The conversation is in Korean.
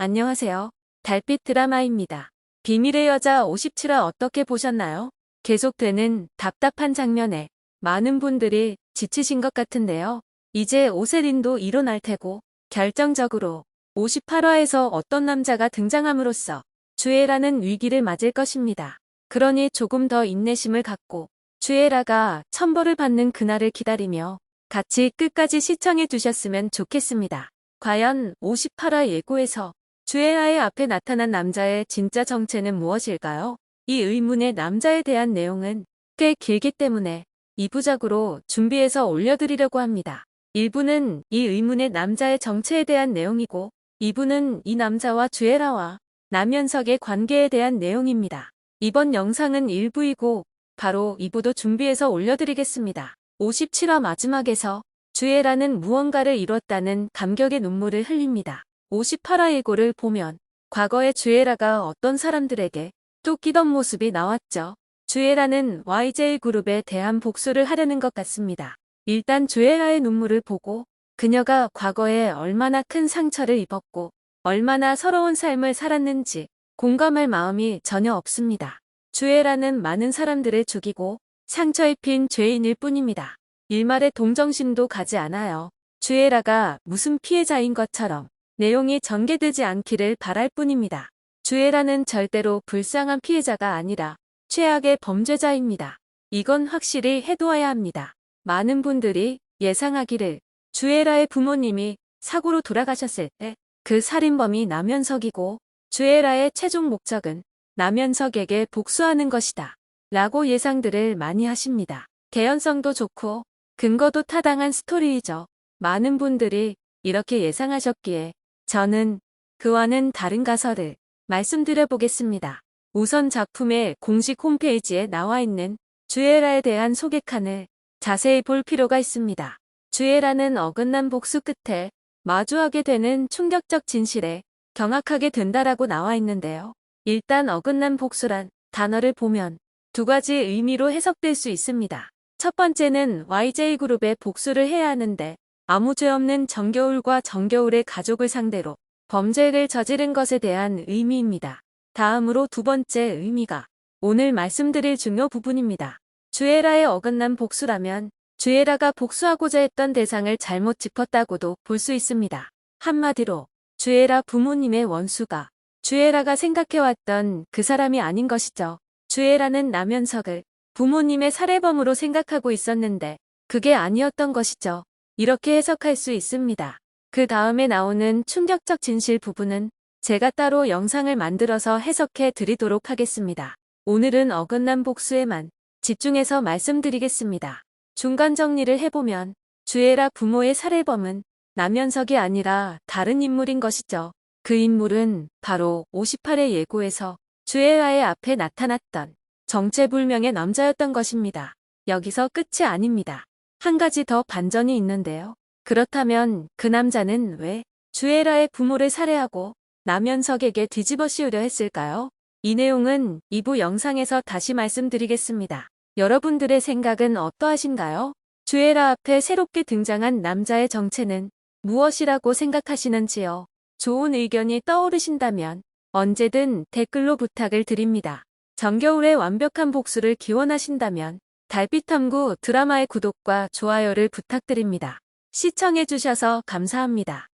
안녕하세요. 달빛 드라마입니다. 비밀의 여자 57화 어떻게 보셨나요? 계속되는 답답한 장면에 많은 분들이 지치신 것 같은데요. 이제 오세린도 일어날 테고 결정적으로 58화에서 어떤 남자가 등장함으로써 주애라는 위기를 맞을 것입니다. 그러니 조금 더 인내심을 갖고 주애라가 천벌을 받는 그날을 기다리며 같이 끝까지 시청해 주셨으면 좋겠습니다. 과연 58화 예고에서 주애라의 앞에 나타난 남자의 진짜 정체는 무엇일까요? 이 의문의 남자에 대한 내용은 꽤 길기 때문에 2부작으로 준비해서 올려드리려고 합니다. 1부는 이 의문의 남자의 정체에 대한 내용이고 2부는 이 남자와 주애라와 남현석의 관계에 대한 내용입니다. 이번 영상은 1부이고 바로 2부도 준비해서 올려드리겠습니다. 57화 마지막에서 주애라는 무언가를 이뤘다는 감격의 눈물을 흘립니다. 58화 예고를 보면 과거의 주애라가 어떤 사람들에게 또 끼던 모습이 나왔죠. 주애라는 YJ그룹에 대한 복수를 하려는 것 같습니다. 일단 주애라의 눈물을 보고 그녀가 과거에 얼마나 큰 상처를 입었고 얼마나 서러운 삶을 살았는지 공감할 마음이 전혀 없습니다. 주애라는 많은 사람들을 죽이고 상처 입힌 죄인일 뿐입니다. 일말의 동정심도 가지 않아요. 주애라가 무슨 피해자인 것처럼 내용이 전개되지 않기를 바랄 뿐입니다. 주애라는 절대로 불쌍한 피해자가 아니라 최악의 범죄자입니다. 이건 확실히 해두어야 합니다. 많은 분들이 예상하기를 주애라의 부모님이 사고로 돌아가셨을 때 그 살인범이 남현석이고 주애라의 최종 목적은 남현석에게 복수하는 것이다. 라고 예상들을 많이 하십니다. 개연성도 좋고 근거도 타당한 스토리이죠. 많은 분들이 이렇게 예상하셨기에 저는 그와는 다른 가설을 말씀드려 보겠습니다. 우선 작품의 공식 홈페이지에 나와 있는 주애라에 대한 소개칸을 자세히 볼 필요가 있습니다. 주애라는 어긋난 복수 끝에 마주하게 되는 충격적 진실에 경악하게 된다라고 나와 있는데요. 일단 어긋난 복수란 단어를 보면 두 가지 의미로 해석될 수 있습니다. 첫 번째는 YJ그룹에 복수를 해야 하는데 아무 죄 없는 정겨울과 정겨울의 가족을 상대로 범죄를 저지른 것에 대한 의미입니다. 다음으로 두 번째 의미가 오늘 말씀드릴 중요 부분입니다. 주애라의 어긋난 복수라면 주애라가 복수하고자 했던 대상을 잘못 짚었다고도 볼 수 있습니다. 한마디로 주애라 부모님의 원수가 주애라가 생각해왔던 그 사람이 아닌 것이죠. 주애라는 남현석을 부모님의 살해범으로 생각하고 있었는데 그게 아니었던 것이죠. 이렇게 해석할 수 있습니다. 그 다음에 나오는 충격적 진실 부분은 제가 따로 영상을 만들어서 해석해 드리도록 하겠습니다. 오늘은 어긋난 복수에만 집중해서 말씀드리겠습니다. 중간 정리를 해보면 주애라 부모의 살해범은 남현석이 아니라 다른 인물인 것이죠. 그 인물은 바로 58회 예고에서 주애라의 앞에 나타났던 정체불명의 남자였던 것입니다. 여기서 끝이 아닙니다. 한 가지 더 반전이 있는데요. 그렇다면 그 남자는 왜 주애라의 부모를 살해하고 남현석에게 뒤집어 씌우려 했을까요? 이 내용은 2부 영상에서 다시 말씀드리겠습니다. 여러분들의 생각은 어떠하신가요? 주애라 앞에 새롭게 등장한 남자의 정체는 무엇이라고 생각하시는지요? 좋은 의견이 떠오르신다면 언제든 댓글로 부탁을 드립니다. 정겨울의 완벽한 복수를 기원하신다면 달빛탐구 드라마의 구독과 좋아요를 부탁드립니다. 시청해주셔서 감사합니다.